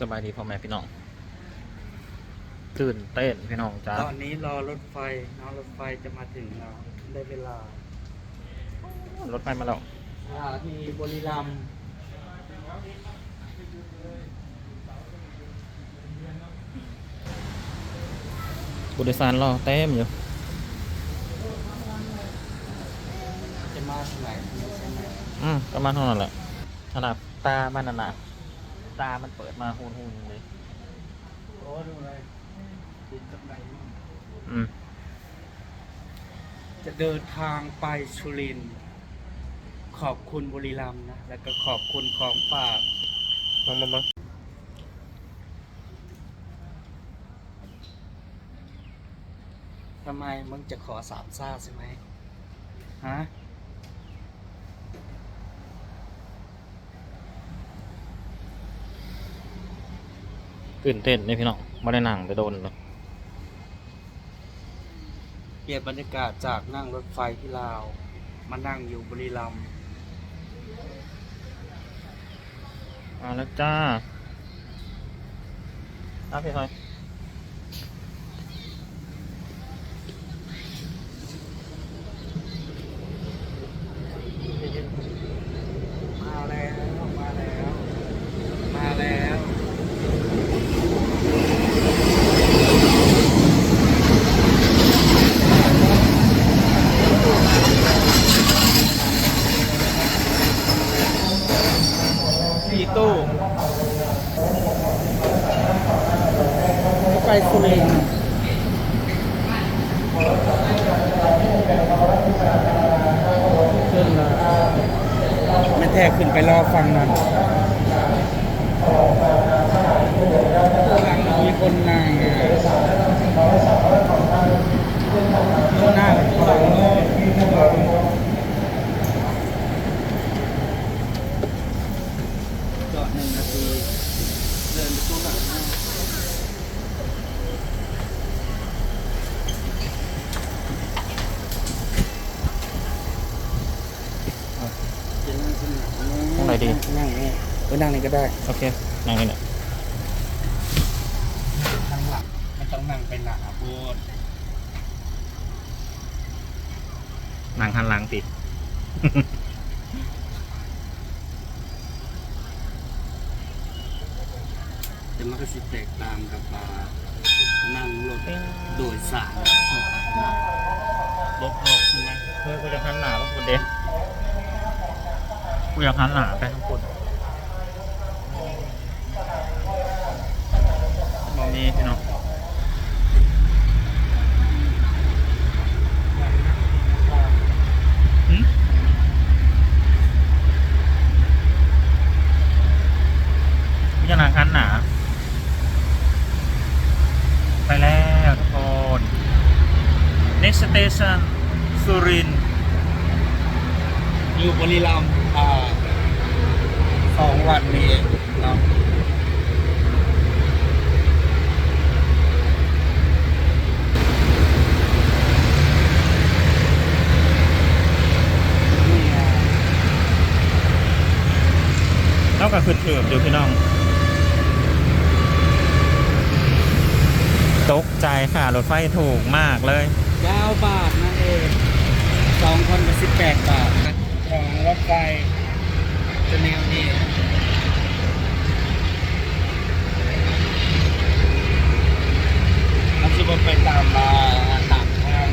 สบายดีพ่อแม่พี่น้อง ตื่นเต้นพี่น้องจ้าตอนนี้รอรถไฟน้องรถไฟจะมาถึงแล้วได้เวลา รถไฟมาแล้วสถานีบุรีรัมย์ผู้โดยสารรอเต็มอยู่จะมาที่ไหนใช่ไหมอืมประมาณเท่านั้นแหละขนาดตามันน่ะนะ ตา มันเปิดมาหูนหูนเลย โอ้ดูเลยติดกับไหนอืม จะเดินทางไปสุรินทร์ขอบคุณบุรีรัมย์นะ แล้วก็ขอบคุณของฝากมามามาทำไมมึงจะขอสามซ่าใช่ไหมฮะ ตื่นเต้นเลยพี่น้องไม่ได้นั่งไปโดนเลยเปลี่ยนบรรยากาศจากนั่งรถไฟที่ลาว มานั่งอยู่บุรีรัมย์มาแล้วจ้าอะพี่หอย มาแล้ว มาแล้ว มาแล้ว สี่ตู้ไปสุรินทร์ขึ้นแล้วไม่แท้ขึ้นไปรอฟังนั่นข้างหลังมีคนนั่งอะคนนั่งข้างหลังจอดหนึ่งนาที เดินไปตู้หลังนะจะนั่งตรงไหนนั่งนี่เออนั่งนี่ ก็ได้ โอเค นั่งนี่เนี่ยข้างหลังมันต้องนั่งเป็นหนาพูดนั่งหันหลังติแต่มันก็สิแตกต่างกับอ่านั่งรถโดยสารลบออกใช่ไหมเฮ้ยกูอยากหันหนาต้องคุณเด็กกูอยากหันหนาไปทั้งคุณมองมีพี่น้องหึกูจะนั่งหันหนา ไปแล้วทุกคน next station สุรินทร์ อยู่บุรีรัมย์อ่าสองวันนี้เองเนาะนี่อะ เติบอยู่พี่น้อง ตกใจค่ะ รถไฟถูกมากเลย9บาทนั่นเองสองคนกับสิบแปดบาทของรถไฟจะแนวนี้จะไปตามมาตามทาง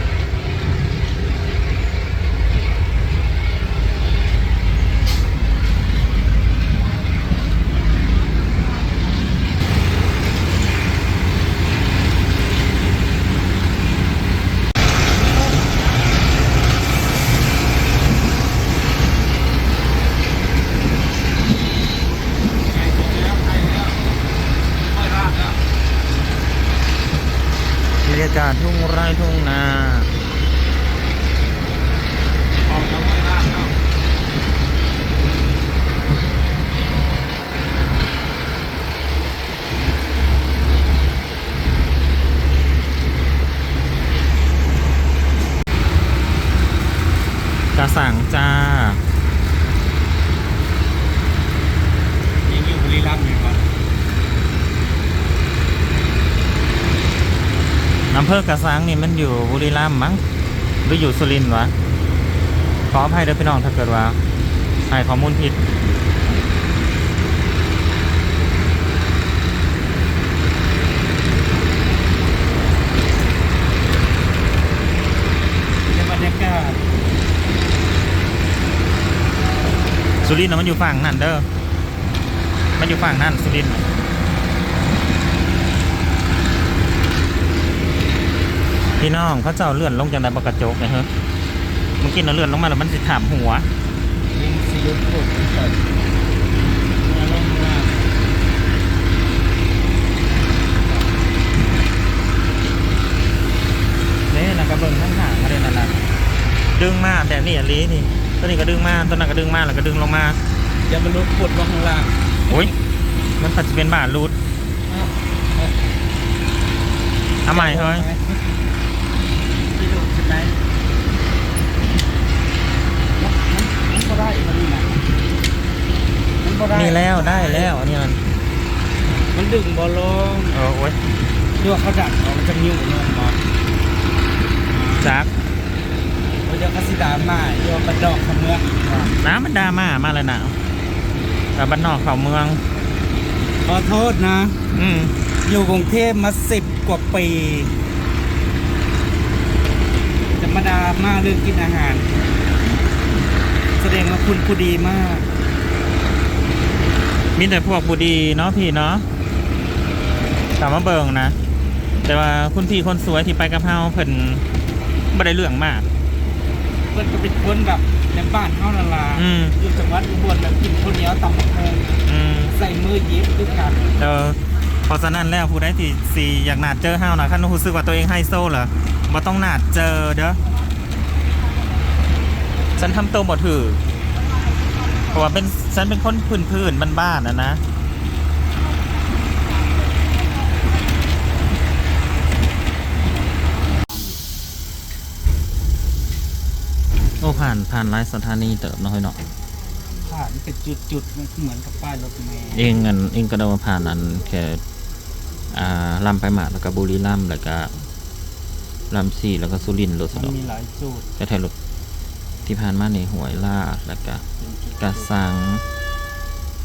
บรรยากาศทุ่งไร่ทุ่งนาจะสั่งจ้า ยังอยู่บุรีรัมย์อยู่ปะ อำเภอกระสังนี่มันอยู่บุรีรัมย์มั้งหรืออยู่สุรินทร์วะขออภัยเด้อพี่น้องถ้าเกิดว่าให้ข้อมูลผิดบรรยากาศสุรินทร์น่มันอยู่ฝั่งนั่นเด้อ มันอยู่ฝั่งนั่นสุรินทร์น่ะ พี่น้องเขาเจ้าเลื่อนลงจากไดบกระจกนะฮะเมื่อกี้น่ะเลื่อนลงมาแล้วมันสิถามหัวยิงสิยุทธ์พูดเปิดมาลงมานี่นะกระเบิงข้างหางมาเลยนั่นนะดึงมาแต่นี่อันนี้นี่ตัวนี้ก็ดึงมาตัวนั้นก็ดึงมาแล้วก็ดึงลงมาอย่ามาลุกปวดว่าข้างล่างโอ้ยมันปัจจุบันบาทรูดอ้าวเอ้ยเอาใหม่เฮ้ยที่ดูใช่ ไหมมันมันก็ได้มันนี่นะมันก็ได้นี่แล้วได้แล้วอันนี้มันมันดึงบอลลงเออโอ้ยที่ว่าเขาดัดออกมันจะนิ้วลงมาจักเขาจะกสิดามาที่ว่าประดอกขมือกอีกว่าน้ำมันดราม่ามาแล้วนะแต่บ้านนอกเขาเมืองขอโทษนะ อืมอยู่กรุงเทพมาสิบกว่าปี จะมาดามาเรื่องกินอาหาร แสดงว่าคุณผู้ดีมาก มีแต่พวกบุดีเนาะพี่เนาะถามว่าเบิงนะ แต่ว่าคุณพี่คนสวยที่ไปกับเฮาเพิ่นไม่ได้เรื่องมากเพื่อนก็เป็นคนแบบในบ้านเท่านาลาอืมอยู่จังหวัดอุบลแบบกินคนเหนียวต่ำบักโงอืมใส่มือเย็บด้วยกันเออเพราะฉะนั้นแล้วผู้ใดที่สี่อยากนาดเจอเฮานะคันรู้สึกว่าตัวเองไฮโซเหรอ บ่ต้องนาดเจอเด้อฉันทำตัวบ่ถือเพราะว่าเป็นฉันเป็นคนพื้นๆบ้านๆนะนะโอ้ผ่านผ่านหลายสถานีเติบเนาะเฮ้ยเนาะผ่านเป็นจุดๆมันเหมือนกับป้ายรถเมล์เองอันเองก็ได้มาผ่านอันแค่อ่าลำไปหมาดแล้วก็บุรีรัมย์แล้วก็ ลำสี่แล้วก็สุรินทร์รถสะมันดอกมีหลายจุดแต่ไทยรถที่ผ่านมาในหวยลาดแล้วก็เป็นจุดกระสัง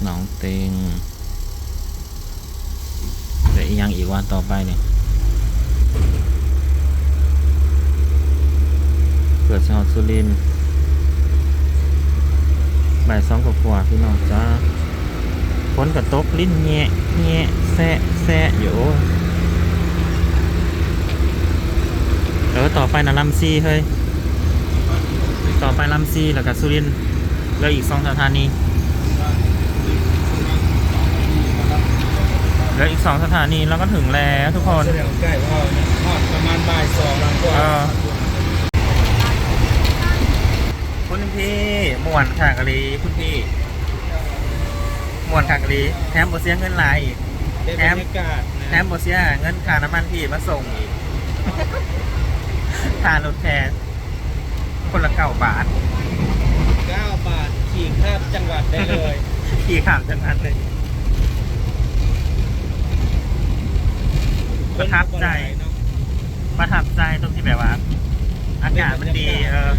หนองเตงเดี๋ยวอีกอยังอีกวันต่อไปเนี่ยเกิดชาวสุรินทร์บ่ายสองกว่าๆพี่น้องจ้าฝนกระตกลิ้นแงะแงะแซะแซะอยู่ เออต่อไปนะลำซีเฮ้ยต่อไปลำซีแล้วก็สุรินทร์แล้วอีกสองสถานีแล้วอีกสองสถานีแล้วก็ถึงแล้วทุกคนแสดงว่าใกล้ว่าเนี่ยทอดประมาณบ่ายสองแล้วก็เออคุณพี่มวนขากะลีคุณพี่มวนขากะลีแถมบเสียเงินหลายอีกเป็นบรรยากาศนะแถมบเสียเงินค่าน้ำมันพี่มาส่งอีก ค่ารถแทนคนละเก้าบาทเก้าบาท ขี่ข้ามจังหวัดได้เลย ขี่ข้ามจังนั้นเลย ประทับใจเนอะประทับใจตรงที่แบบว่า อากาศมันดีเออ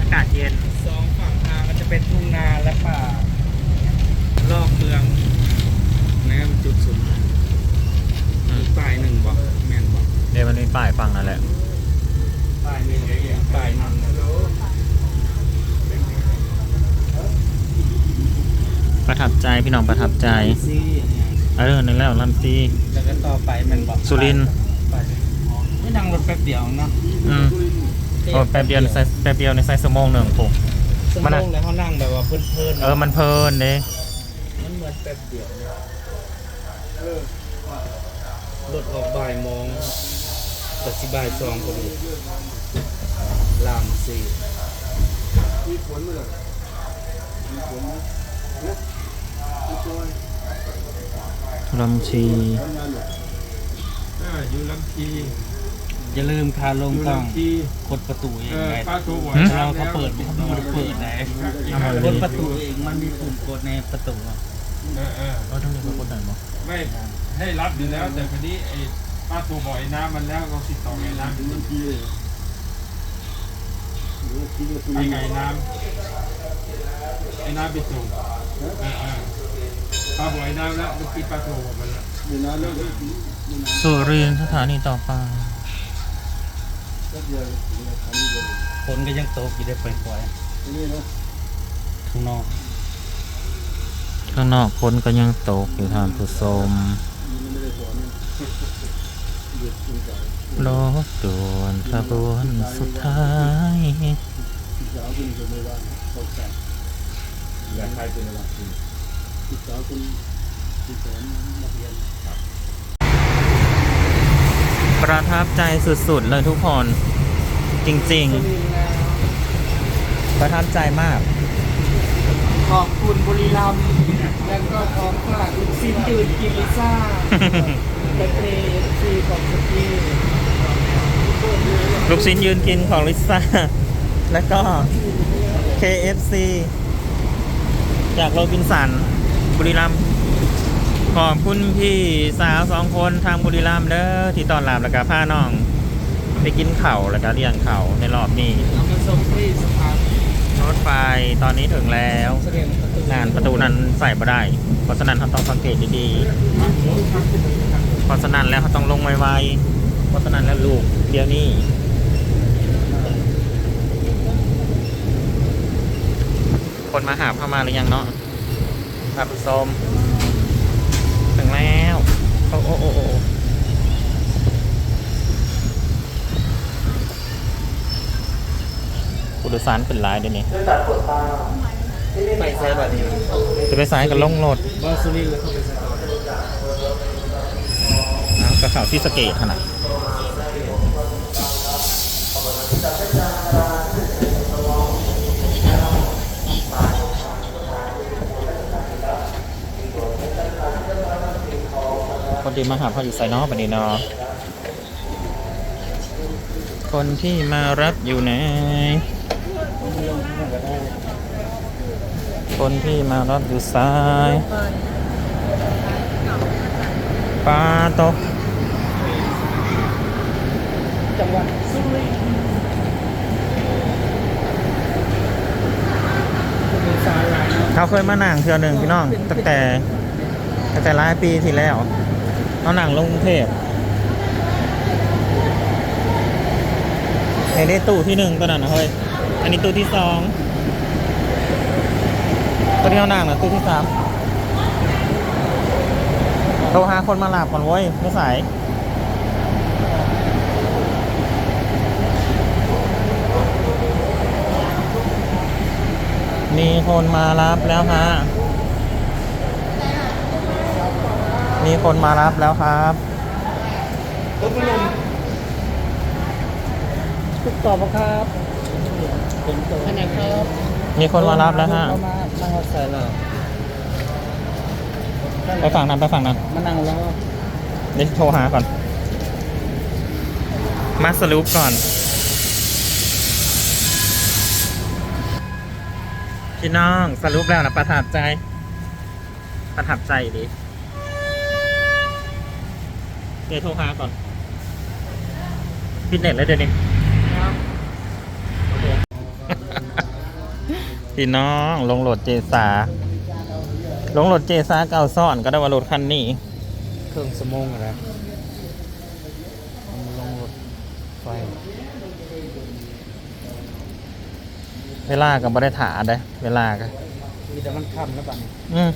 อากาศเย็น สองฝั่งทางก็จะเป็นทุ่งนาและป่า รอบเมืองนะครับจุดศูนย์อีกป้ายหนึ่งบอกแม่นบอก เดี๋ยวมันมีป้ายฟังนั่นแหละ ป้ายหนึ่งป้ายหนึ่งประทับใจพี่น้องประทับใจซี่เนี่ยเออนั่นแล้วลำซีแล้วก็ต่อไปมันบอกสุรินทร์ไปไม่นั่งรถแป๊บเดียวเนาะอืมโอ้แป๊บเดียวในไซส์แป๊บเดียวในไซส์สมองหนึ่งผมสมมันออะงแล้วเขานั่งแบบว่าเพลินๆเออมันเพลินเด้มันเหมือนแป๊บเดียวเนี่ยรถออกบ่ายโมง ตัดสิบ่ายสองพอดีลามสี่ลำชีอ่าอยู่ลำพีอย่าลืมคาลองยู่ต้องลำพีกดประตูเองเออไงป้าตัวหวานเราเขาเปิดมันไม่ได้เปิดไหนเอามาเลยกดประตูเองมันมีปุ่มกดในประตูอะเออเออเออต้องมีคนกดหน่อยมั้งไม่ให้รับอยู่แล้วแต่พอดีไอ้ ป้าถ้าตัวบ่อยน้ำมันแล้วเราติดต่อไงน้ำไอ้ไงน้ำไอ้น้ำไปส่งเออเออถ้าบ่อยน้ำแล้วเมันกินปลาโถมันละสุรินทร์สถานีต่อไปฝนก็ยังตกอยู่ได้ปล่อยๆข้างนอก ข้างนอกคนก็ยังตกอยู่ทานผู้ชม รถด่วนขบวนสุดท้ายอยากใครเป็นอะไรประทับใจสุดๆเลยทุกคน จริงๆ ประทับใจมาก ขอบคุณบุรีรัมย์ แล้วก็ของฝากลูกซินยืนกินลิซ่าเป็นเพลงซีของสกีลูกชิ้นยืนกินของลิซ่า แล้วก็ KFC จากโรบินสันบุรีรัมย์ขอบคุณพี่สาวสองคนทางบุรีรัมย์เด้อที่ตอนรับแล้วก็พาน้อง ไปกินเข่าแล้วก็เลี้ยงเข่าในรอบนี้ รถไฟตอนนี้ถึงแล้วแสดงประตูงานประตูนั้นใส่มาได้ เพราะฉะนั้นเขาต้องสังเกตดีๆ เพราะฉะนั้นแล้วเขาต้องลงไวๆเพราะฉะนั้นแล้วลูกเดี๋ยวนี้คนมาหาเข้ามาหรือยังเนาะครับผู้ชมถึงแล้ว โอ้โอ้โอ้โอ้ ผู้โดยสารเป็นหลายเดี๋ยวนี้ไปใช้บัตรนี้จะไปซ้ายกับลงรถบอสุรินทร์แล้วเข้าไปใช้นะกระข่าวที่สะเกตขนาดคนที่มาหาพ่ออยู่ไซนอกบันนี้เนาะคนที่มารับอยู่ไหน คนที่มารับอยู่ซ้ายปลาโตกจังหวัดสุรินทร์เขาเคยมาหนังเทือหนึ่งพี่น้องตั้งแต่ตั้งแต่หลายปีที่แล้วเขาหนังลงเทพในได้ตู้ที่หนึ่งตัวนั้นนะเฮ้ย อันนี้ตู้ที่สอง ตัวที่เขานั่งนะตู้ที่สามโทรหาคนมาหลับก่อนเว้ยไม่สายมีคนมารับแล้วฮะ มีคนมารับแล้วครับทุกต่อปะครับเป็นตัวอันไหนครับ มีคนมารับแล้วฮะเข้ามานั่งรถใส่เลยไปฝั่งนั้นไปฝั่งนั้นมานั่งแล้วเดี๋ยวโทรหาก่อน มาสรุปก่อน พี่น้องสรุปแล้วนะประทับใจ ประทับใจดีเดี๋ยวโทรหาก่อนฟิตเนสแล้วเดี๋ยวนี้ พี่น้องลงโหลดเจสาลงโหลดเจสาเก่าซ่อนก็ได้ว่ารถคันนี้เครื่องสมองอะไรลงรถไฟ เวลากับบริถาได้เวลาก็มีแต่มันค่ำแล้วบัดนี้อืม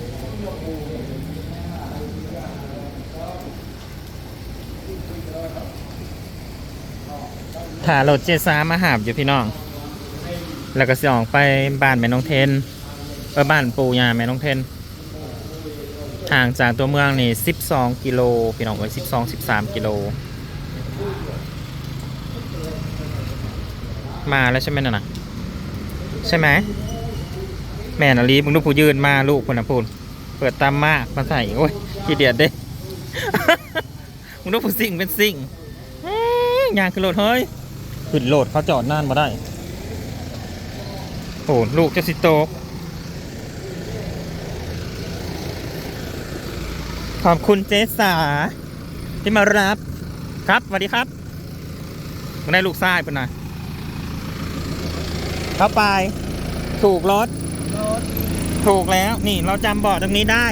ถ่ารถเจสามาหาบอยู่พี่น้อง แล้วก็สิออกไปบ้านแม่น้องเทนเออบ้านปู่ย่าแม่น้องเทนห่างจากตัวเมืองนี่12 กิโลพี่น้องเอ้ย12 13 กิโล มาแล้วใช่ไหมน่ะนะใช่ไหม แม่นาลีมึงดูผู้ยืนมาลูกคนนะพูดเปิดตามมากมาใส่โอ้ยขี้เดียดเด้ มึงดูผู้สิ่งเป็นสิ่งยางขึ้นโหลดเฮ้ยขึ้นโหลดเขาจอดนานมาได้ โอ้ลูกเจะสิโตกขอบคุณเจสาที่มารับ ครับสวัสดีครับมาได้ลูกทรายเป็นหน่อยเข้าไป ถูกรถรถ ถูกแล้ว นี่เราจำเบาะตรงนี้ได้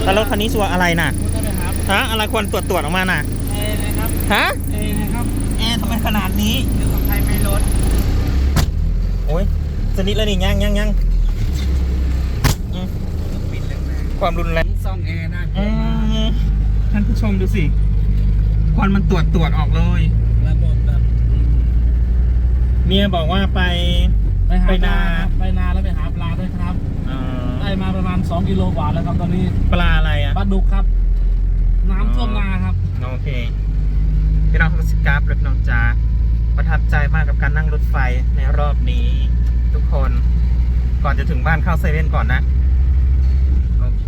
แต่รถคันนี้ชัวร์อะไรน่ะคุณได้ไหมครับฮะอะไรควรตรวจตรวจออกมาน่ะ เอนะครับ ฮะ เอนะครับ แอร์ทำไมขนาดนี้เดี๋ยวกับใครไม่รถ โอ้ยสนิทแล้วนี่ยังยังยังอืมปิดแรงความรุนแรงๆซ่องแอร์น่ากลัอืวมากมท่านผู้ชมดูสิควันมันตรวจตรวจออกเลย ระบบแบบเมียบอกว่าไป ไปหาไปนาไปนาแล้วไปหาปลาด้วยครับ เอ่อได้มาประมาณ 2 กิโลกว่าแล้วครับตอนนี้ปลาอะไรอะ ปลาดุกครับ น้ำท่วมนาครับ โอเค พี่น้องคุณสกราฟและพี่น้องจ๋า ประทับใจมากกับการนั่งรถไฟในรอบนี้ ทุกคนก่อนจะถึงบ้านเข้าเซเว่นก่อนนะ โอเค